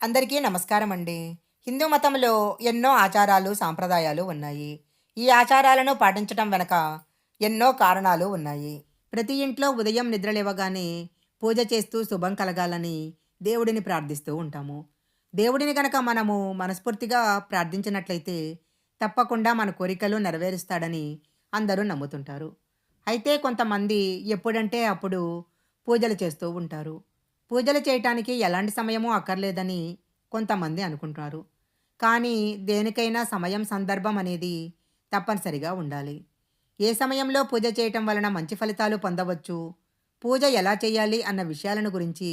అందరికీ నమస్కారం అండి హిందూ మతంలో ఎన్నో ఆచారాలు సాంప్రదాయాలు ఉన్నాయి. ఈ ఆచారాలను పాటించటం వెనక ఎన్నో కారణాలు ఉన్నాయి. ప్రతి ఇంట్లో ఉదయం నిద్ర లేవగానే పూజ చేస్తూ శుభం కలగాలని దేవుడిని ప్రార్థిస్తూ ఉంటాము. దేవుడిని గనక మనము మనస్ఫూర్తిగా ప్రార్థించినట్లయితే తప్పకుండా మన కోరికలు నెరవేరుస్తాడని అందరూ నమ్ముతుంటారు. అయితే కొంతమంది ఎప్పుడంటే అప్పుడు పూజలు చేస్తూ ఉంటారు. పూజలు చేయటానికి ఎలాంటి సమయమూ అక్కర్లేదని కొంతమంది అనుకుంటారు. కానీ దేనికైనా సమయం సందర్భం అనేది తప్పనిసరిగా ఉండాలి. ఏ సమయంలో పూజ చేయటం వలన మంచి ఫలితాలు పొందవచ్చు? పూజ ఎలా చేయాలి అన్న విషయాలను గురించి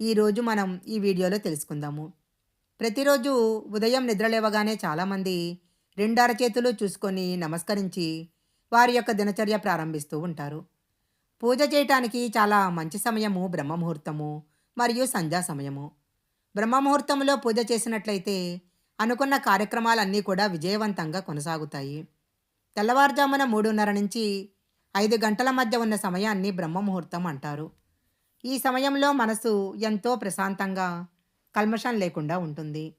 ఈరోజు మనం ఈ వీడియోలో తెలుసుకుందాము. ప్రతిరోజు ఉదయం నిద్రలేవగానే చాలామంది రెండు అరచేతులు చూసుకొని నమస్కరించి వారి యొక్క దినచర్య ప్రారంభిస్తూ ఉంటారు. పూజ చేయటానికి చాలా మంచి సమయము బ్రహ్మముహూర్తము మరియు సంధ్యా సమయము. బ్రహ్మముహూర్తంలో పూజ చేసినట్లయితే అనుకున్న కార్యక్రమాలన్నీ కూడా విజయవంతంగా కొనసాగుతాయి. తెల్లవారుజామున మూడున్నర నుంచి ఐదు గంటల మధ్య ఉన్న సమయాన్ని బ్రహ్మముహూర్తం అంటారు. ఈ సమయంలో మనసు ఎంతో ప్రశాంతంగా కల్మషం లేకుండా ఉంటుంది.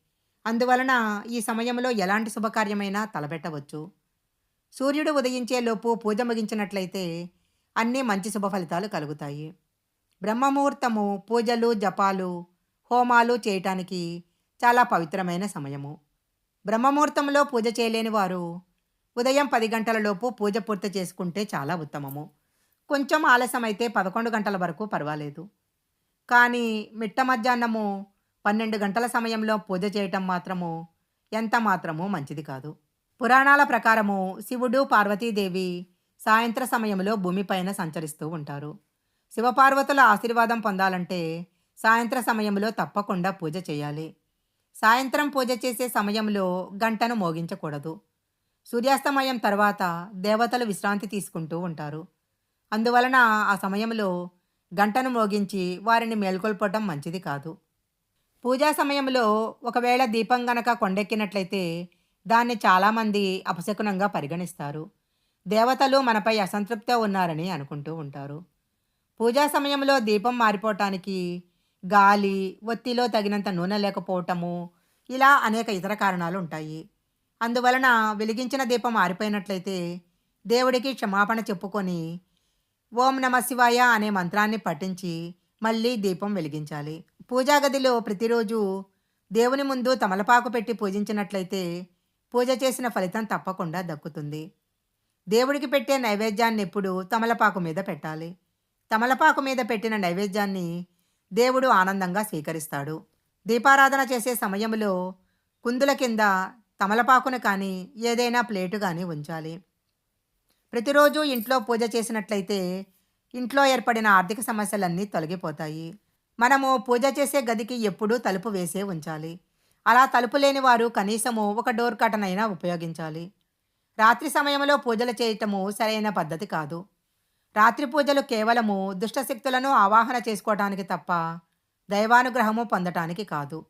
అందువలన ఈ సమయంలో ఎలాంటి శుభకార్యమైనా తలపెట్టవచ్చు. సూర్యుడు ఉదయించే లోపు పూజ ముగించినట్లయితే అన్నీ మంచి శుభ ఫలితాలు కలుగుతాయి. బ్రహ్మముహూర్తము పూజలు జపాలు హోమాలు చేయటానికి చాలా పవిత్రమైన సమయము. బ్రహ్మముహూర్తంలో పూజ చేయలేని వారు ఉదయం పది గంటలలోపు పూజ పూర్తి చేసుకుంటే చాలా ఉత్తమము. కొంచెం ఆలస్యం అయితే పదకొండు గంటల వరకు పర్వాలేదు. కానీ మిట్ట మధ్యాహ్నము పన్నెండు గంటల సమయంలో పూజ చేయటం మాత్రము ఎంత మాత్రము మంచిది కాదు. పురాణాల ప్రకారము శివుడు పార్వతీదేవి సాయంత్ర సమయంలో భూమిపైన సంచరిస్తూ ఉంటారు. శివపార్వతుల ఆశీర్వాదం పొందాలంటే సాయంత్ర సమయంలో తప్పకుండా పూజ చేయాలి. సాయంత్రం పూజ చేసే సమయంలో గంటను మోగించకూడదు. సూర్యాస్తమయం తర్వాత దేవతలు విశ్రాంతి తీసుకుంటూ ఉంటారు. అందువలన ఆ సమయంలో గంటను మోగించి వారిని మేల్కొల్పడం మంచిది కాదు. పూజా సమయంలో ఒకవేళ దీపం గనక కొండెక్కినట్లయితే దాన్ని చాలామంది అపశకునంగా పరిగణిస్తారు. దేవతలు మనపై అసంతృప్తితో ఉన్నారని అనుకుంటూ ఉంటారు. పూజా సమయంలో దీపం మారిపోవటానికి గాలి ఒత్తిలో తగినంత నూనె లేకపోవటము ఇలా అనేక ఇతర కారణాలు ఉంటాయి. అందువలన వెలిగించిన దీపం ఆరిపోయినట్లయితే దేవుడికి క్షమాపణ చెప్పుకొని ఓం నమ శివాయ అనే మంత్రాన్ని పఠించి మళ్ళీ దీపం వెలిగించాలి. పూజా గదిలో ప్రతిరోజు దేవుని ముందు తమలపాకు పెట్టి పూజించినట్లయితే పూజ చేసిన ఫలితం తప్పకుండా దక్కుతుంది. దేవుడికి పెట్టే నైవేద్యాన్ని ఎప్పుడు తమలపాకు మీద పెట్టాలి. తమలపాకు మీద పెట్టిన నైవేద్యాన్ని దేవుడు ఆనందంగా స్వీకరిస్తాడు. దీపారాధన చేసే సమయంలో కుందుల కింద తమలపాకును కానీ ఏదైనా ప్లేటు కానీ ఉంచాలి. ప్రతిరోజు ఇంట్లో పూజ చేసినట్లయితే ఇంట్లో ఏర్పడిన ఆర్థిక సమస్యలన్నీ తొలగిపోతాయి. మనము పూజ చేసే గదికి ఎప్పుడూ తలుపు వేసే ఉంచాలి. అలా తలుపు లేని వారు కనీసము ఒక డోర్ కటన్ అయినా ఉపయోగించాలి. రాత్రి సమయంలో పూజలు చేయటము సరైన పద్ధతి కాదు. రాత్రి పూజలు కేవలము దుష్టశక్తులను ఆవాహన చేసుకోవటానికి తప్ప దైవానుగ్రహము పొందటానికి కాదు.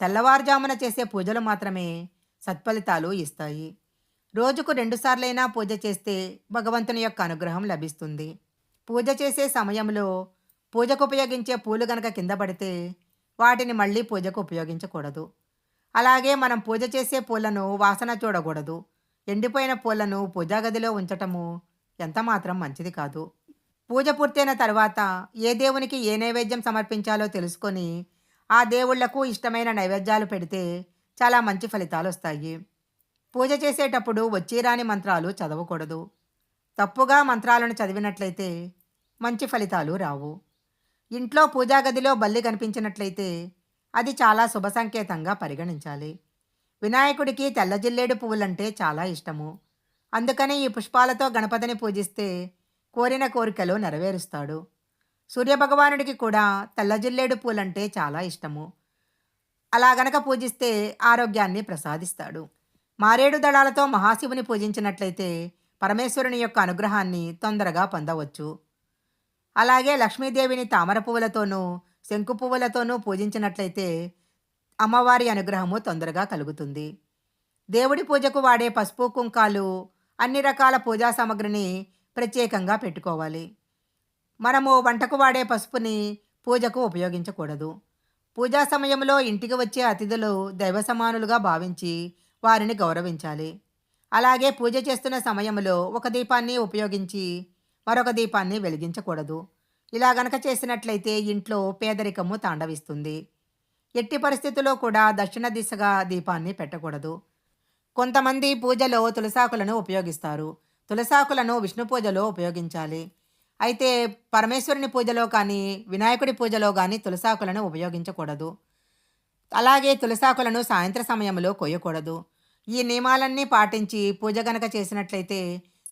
తెల్లవారుజామున చేసే పూజలు మాత్రమే సత్ఫలితాలు ఇస్తాయి. రోజుకు రెండుసార్లైనా పూజ చేస్తే భగవంతుని యొక్క అనుగ్రహం లభిస్తుంది. పూజ చేసే సమయంలో పూజకు ఉపయోగించే పూలు గనక కింద పడితే వాటిని మళ్ళీ పూజకు ఉపయోగించకూడదు. అలాగే మనం పూజ చేసే పూలను వాసన చూడకూడదు. ఎండిపోయిన పూలను పూజాగదిలో ఉంచటము ఎంతమాత్రం మంచిది కాదు. పూజ పూర్తయిన తర్వాత ఏ దేవునికి ఏ నైవేద్యం సమర్పించాలో తెలుసుకొని ఆ దేవుళ్ళకు ఇష్టమైన నైవేద్యాలు పెడితే చాలా మంచి ఫలితాలు వస్తాయి పూజ చేసేటప్పుడు వచ్చిరాని మంత్రాలు చదవకూడదు. తప్పుగా మంత్రాలను చదివినట్లయితే మంచి ఫలితాలు రావు. ఇంట్లో పూజా గదిలో బల్లి కనిపించినట్లయితే అది చాలా శుభ సంకేతంగా పరిగణించాలి. వినాయకుడికి తెల్ల జిల్లేడు పువ్వులంటే చాలా ఇష్టము. అందుకని ఈ పుష్పాలతో గణపతిని పూజిస్తే కోరిన కోరికలు నెరవేరుస్తాడు. సూర్యభగవానుడికి కూడా తెల్ల జిల్లేడు పూలంటే చాలా ఇష్టము. అలా గనక పూజిస్తే ఆరోగ్యాన్ని ప్రసాదిస్తాడు. మారేడు దళాలతో మహాశివుని పూజించినట్లయితే పరమేశ్వరుని యొక్క అనుగ్రహాన్ని తొందరగా పొందవచ్చు. అలాగే లక్ష్మీదేవిని తామర పువ్వులతోనూ శంకు పువ్వులతోనూ పూజించినట్లయితే అమ్మవారి అనుగ్రహము తొందరగా కలుగుతుంది. దేవుడి పూజకు వాడే పసుపు కుంకాలు అన్ని రకాల పూజా సామగ్రిని ప్రత్యేకంగా పెట్టుకోవాలి. మనము వంటకు వాడే పసుపుని పూజకు ఉపయోగించకూడదు. పూజా సమయంలో ఇంటికి వచ్చే అతిథులు దైవ సమానులుగా భావించి వారిని గౌరవించాలి. అలాగే పూజ చేస్తున్న సమయంలో ఒక దీపాన్ని ఉపయోగించి మరొక దీపాన్ని వెలిగించకూడదు. ఇలా గనక చేసినట్లయితే ఇంట్లో పేదరికము తాండవిస్తుంది. ఎట్టి పరిస్థితుల్లో కూడా దక్షిణ దిశగా దీపాన్ని పెట్టకూడదు. కొంతమంది పూజలో తులసాకులను ఉపయోగిస్తారు. తులసాకులను విష్ణు పూజలో ఉపయోగించాలి. అయితే పరమేశ్వరుని పూజలో కానీ వినాయకుడి పూజలో కానీ తులసాకులను ఉపయోగించకూడదు. అలాగే తులసాకులను సాయంత్ర సమయంలో కొయ్యకూడదు. ఈ నియమాలన్నీ పాటించి పూజ గనక చేసినట్లయితే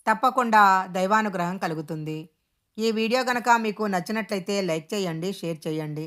తప్పకుండా దైవానుగ్రహం కలుగుతుంది. ఈ వీడియో గనక మీకు నచ్చినట్లయితే లైక్ చేయండి షేర్ చేయండి.